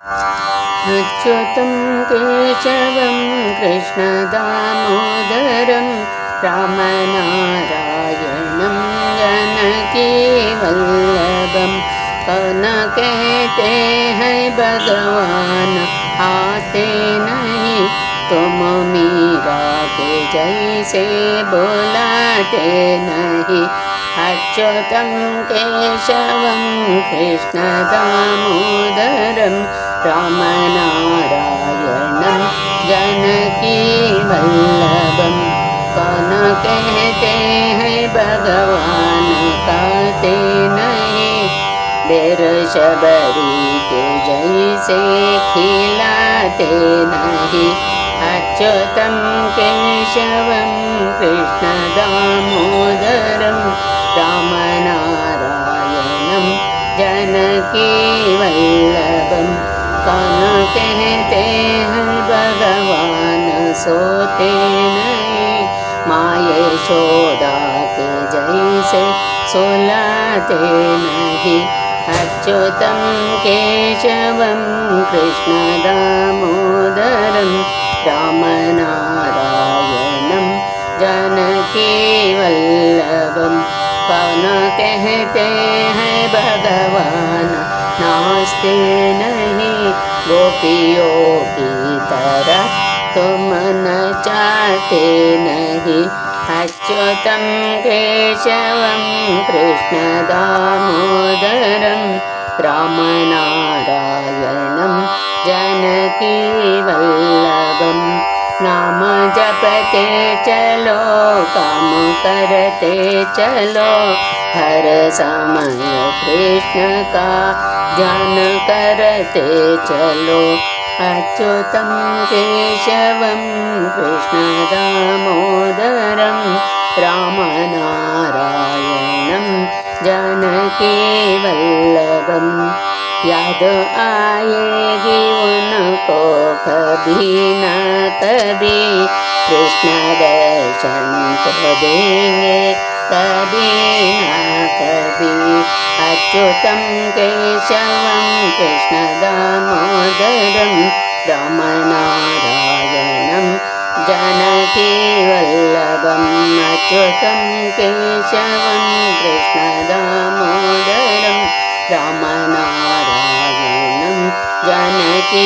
अच्युतं केशवं कृष्णदामोदरं रामनारायणं जनकीवल्लभं कौन कहते हैं भगवान आते नहीं मीरा के जैसे बोलाते नहीं। अच्युतं केशवं कृष्णदामोदरं रामनारायणं जानकीवल्लभं कौन कहते हैं भगवान कहते नहीं बेर शबरी के जैसे खिलाते नहीं। अच्युतं केशवं कृष्णदामोदरं रामनारायणं जानकीवल्लभं कौन कहते हैं भगवान सोते नहीं माये जैसे सुलाते नहीं अच्युतं केशवं कृष्णदामोदरं रामनारायणं जानकीवल्लभं कौन कहते हैं भगवान नास्ते नहीं गोपियों की तरह तुम न चाहते नहीं। अच्युतं केशवं कृष्णदामोदरं रामनारायणं जानकीवल्लभं नाम जपते चलो काम करते चलो। हर समय कृष्ण का ध्यान करते चलो। अच्युतं केशवं कृष्णदामोदरं रामनारायणं जानकीवल्लभं याद आएगी उनको कभी न कभी कृष्ण दर्शन तो देंगे कभी न कभी अच्युतं केशवं कृष्णदामोदरं रामनारायणं जानकीवल्लभम् अच्युतं केशवं कृष्णदामोदरं रामनारायणं जानकीवल्लभम्